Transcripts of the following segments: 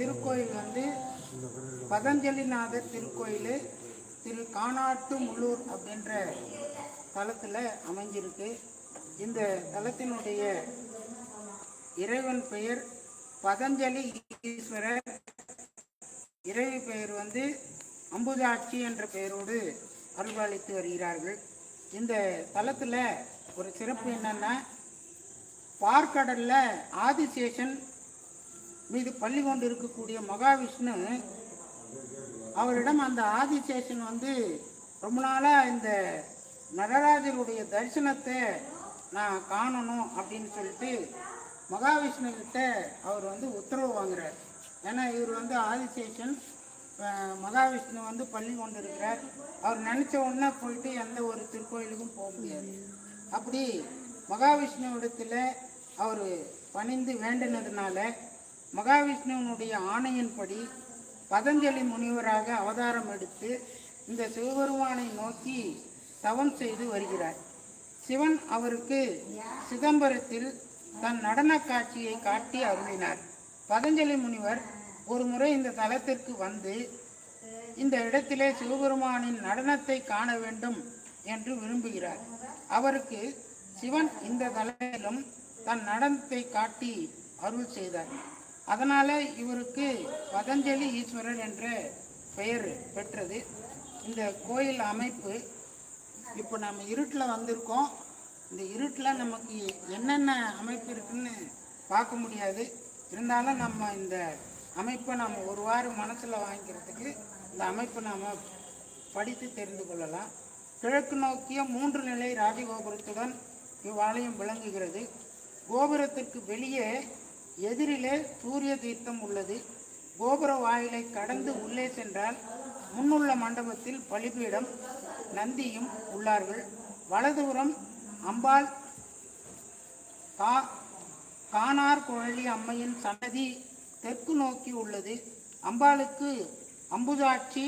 திருக்கோயில் வந்து பதஞ்சலிநாதர் திருக்கோயில் திரு காணாட்டு முள்ளூர் அப்படின்ற தலத்தில் அமைஞ்சிருக்கு. இந்த தலத்தினுடைய இறைவன் பெயர் பதஞ்சலி ஈஸ்வரர். இறைவி பெயர் வந்து அம்புஜாட்சி என்ற பெயரோடு அருள்பாலித்து வருகிறார்கள். இந்த தலத்தில் ஒரு சிறப்பு என்னென்னா பார்க்கடலில் ஆதிசேஷன் மீது பள்ளி கொண்டு இருக்கக்கூடிய மகாவிஷ்ணு அவரிடம் அந்த ஆதிசேஷன் வந்து ரொம்ப நாளாக இந்த நடராஜருடைய தரிசனத்தை நான் காணணும் அப்படின்னு சொல்லிட்டு மகாவிஷ்ணு கிட்ட அவர் வந்து உத்தரவு வாங்குறார். ஏன்னா இவர் வந்து ஆதிசேஷன் மகாவிஷ்ணு வந்து பள்ளி கொண்டு இருக்கிறார். அவர் நினச்ச உடனே போயிட்டு எந்த ஒரு திருக்கோயிலுக்கும் போக முடியாது. அப்படி மகாவிஷ்ணுவிடத்தில் அவர் பணிந்து வேண்டினதுனால மகாவிஷ்ணுவனுடைய ஆணையின்படி பதஞ்சலி முனிவராக அவதாரம் எடுத்து இந்த சிவபெருமானை நோக்கி தவம் செய்து வருகிறார். சிவன் அவருக்கு சிதம்பரத்தில் தன் நடன காட்சியை காட்டி அருளினார். பதஞ்சலி முனிவர் ஒரு முறை இந்த தலத்திற்கு வந்து இந்த இடத்திலே சிவபெருமானின் நடனத்தை காண வேண்டும் என்று விரும்புகிறார். அவருக்கு சிவன் இந்த தலத்திலும் தன் நடனத்தை காட்டி அருள் செய்தார். அதனால் இவருக்கு பதஞ்சலி ஈஸ்வரர் என்ற பெயர் பெற்றது. இந்த கோயில் அமைப்பு இப்போ நம்ம இருட்டில் வந்திருக்கோம். இந்த இருட்டில் நமக்கு என்னென்ன அமைப்பு இருக்குன்னு பார்க்க முடியாது. இருந்தாலும் நம்ம இந்த அமைப்பை நம்ம ஒரு வாரம் மனசில் வாங்கிக்கிறதுக்கு இந்த அமைப்பை நாம் படித்து தெரிந்து கொள்ளலாம். கிழக்கு நோக்கிய மூன்று நிலை ராஜகோபுரத்துடன் இவ்வாலயம் விளங்குகிறது. கோபுரத்திற்கு வெளியே எதிரிலே சூரிய தீர்த்தம் உள்ளது. கோபுர வாயிலை கடந்து உள்ளே சென்றால் முன்னுள்ள மண்டபத்தில் பலிபீடம் நந்தியும் உள்ளார்கள். வலதுபுறம் அம்பாள் கா கானார் குழலி அம்மையின் சன்னதி தெற்கு நோக்கி உள்ளது. அம்பாளுக்கு அம்புஜாட்சி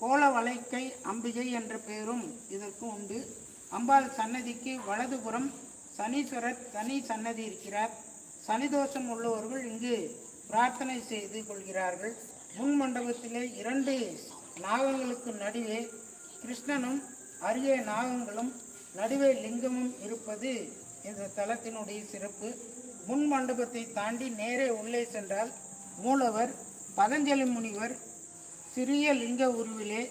கோலவளைக்கை அம்பிகை என்ற பெயரும் இதற்கு உண்டு. அம்பாள் சன்னதிக்கு வலதுபுறம் சனீஸ்வரர் தனி சன்னதி இருக்கிறார். சனிதோஷம் உள்ளவர்கள் இங்கு பிரார்த்தனை செய்து கொள்கிறார்கள். முன் மண்டபத்திலே இரண்டு நாகங்களுக்கு நடுவே கிருஷ்ணனும் அரிய நாகங்களும் நடுவே லிங்கமும் இருப்பது இந்த தலத்தினுடைய சிறப்பு. முன் மண்டபத்தை தாண்டி நேரே உள்ளே சென்றால் மூலவர் பதஞ்சலி முனிவர் சிறிய லிங்க உருவிலே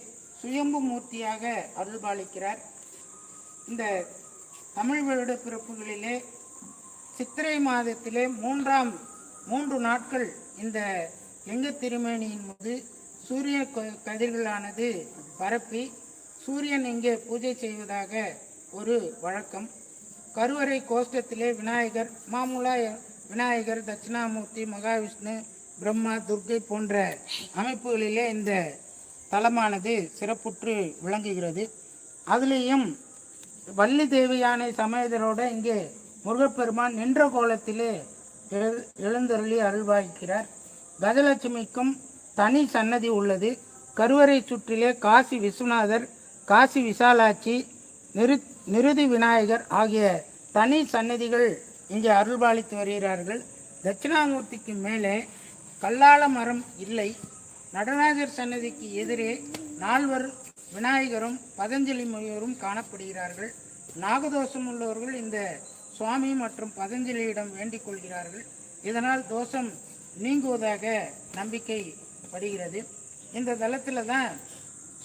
சுயம்பு மூர்த்தியாக அருள்பாலிக்கிறார். இந்த தமிழ் வருட பிறப்புகளிலே சித்திரை மாதத்திலே மூன்றாம் மூன்று நாட்கள் இந்த எங்க திருமேனியின் மீது சூரிய கதிர்களானது பரப்பி சூரியன் இங்கே பூஜை செய்வதாக ஒரு வழக்கம். கருவறை கோஷ்டத்திலே விநாயகர் மாமூலா விநாயகர் தட்சிணாமூர்த்தி மகாவிஷ்ணு பிரம்மா துர்க்கை போன்ற அமைப்புகளிலே இந்த தலமானது சிறப்புற்று விளங்குகிறது. அதுலேயும் வள்ளி தேவியானை சமயத்தரோடு இங்கே முருகப்பெருமான் நின்ற கோலத்திலே எழு- எழுந்தருளி அருள்வாய்க்கிறார். கஜலட்சுமிக்கும் தனி சன்னதி உள்ளது. கருவறை சுற்றிலே காசி விஸ்வநாதர் காசி விசாலாட்சி நிரு நிருதி விநாயகர் ஆகிய தனி சன்னதிகள் இங்கே அருள்பாலித்து வருகிறார்கள். தட்சிணாமூர்த்திக்கு மேலே கல்லால மரம் இல்லை. நடராஜர் சன்னதிக்கு எதிரே நால்வர் விநாயகரும் பதஞ்சலி முனிவரும் காணப்படுகிறார்கள். நாகதோஷம் உள்ளவர்கள் இந்த சுவாமி மற்றும் பதஞ்சலியிடம் வேண்டிக் கொள்கிறார்கள். இதனால் தோஷம் நீங்குவதாக நம்பிக்கை படுகிறது. இந்த தளத்தில் தான்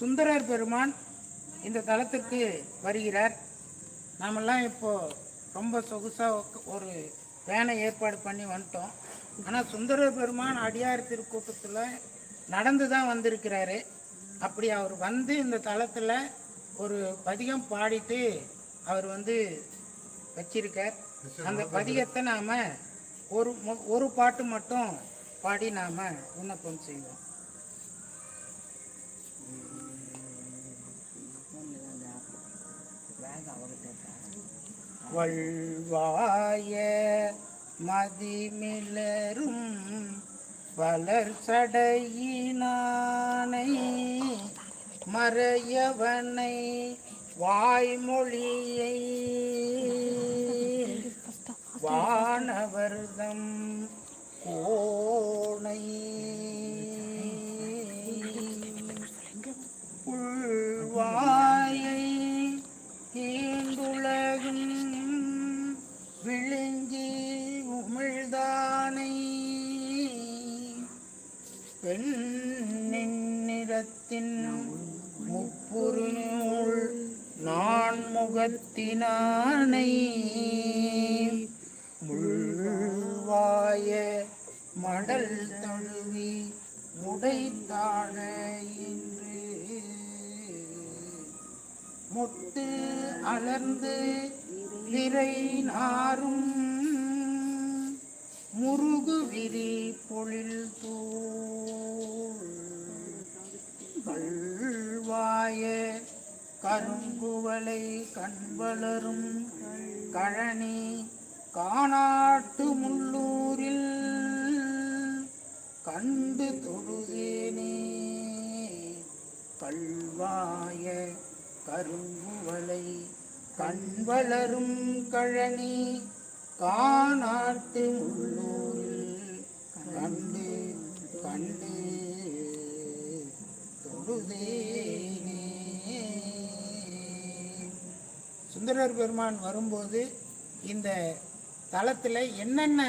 சுந்தரர் பெருமான் இந்த தளத்திற்கு வருகிறார். நாமெல்லாம் இப்போது ரொம்ப சொகுசாக ஒரு வேனை ஏற்பாடு பண்ணி வந்துட்டோம். ஆனால் சுந்தரர் பெருமான் அடியார் திருக்கூட்டத்தில் நடந்து தான் வந்திருக்கிறாரு. அப்படி அவர் வந்து இந்த தளத்தில் ஒரு பதிகம் பாடிட்டு அவர் வந்து வச்சிருக்கார். அந்த பதிகத்தை நாம் ஒரு ஒரு பாட்டு மட்டும் பாடி நாம் விண்ணப்பம் செய்வோம். வள்வாய மதிமிளரும் வளர் சடையினானை மறையவனை வாய்மொழியை வானவர்தம் கோணை உள்வாயை ஈண்டுலகும் விழுங்கி உமிழ்தானை பெண்ணின் நிறத்தின் முப்புரு நான் முகத்தினானை முள்வாய மடல் தழுவி முடைத்தாழ இன்று முத்து அலர்ந்து விரை நாரும். முருகு விரி பொழில் தூள். கள்வாய கருங்குவலை கண்வளரும் கழனி காணாட்டு முள்ளூரில் கண்டு தொழுதேனே. கல்வாய கருங்குவலை கண்வளரும் கழனி காணாட்டு முள்ளூரில் கண்டு கண்டு தொழுதே. சுந்தரர் பெருமான் வரும்போது இந்த தளத்தில் என்னென்ன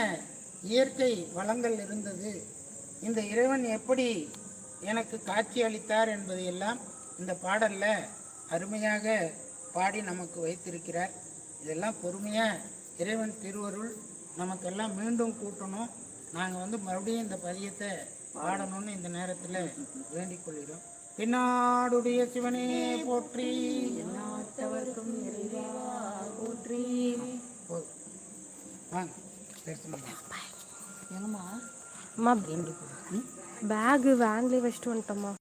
இயற்கை வளங்கள் இருந்தது இந்த இறைவன் எப்படி எனக்கு காட்சி அளித்தார் என்பதையெல்லாம் இந்த பாடலில் அருமையாக பாடி நமக்கு வைத்திருக்கிறார். இதெல்லாம் பொறுமையாக இறைவன் திருவருள் நமக்கெல்லாம் மீண்டும் கூட்டணும். நாங்கள் வந்து மறுபடியும் இந்த பதியத்தை பாடணும்னு இந்த நேரத்தில் வேண்டிக் கொள்கிறோம். பின்னாடுடைய சிவனே போற்றி. என்ன போதும். வாங்க பேசணும் எங்கம்மா அம்மா பேகு வேன்லேயே வச்சுட்டு வந்துட்டோம்மா.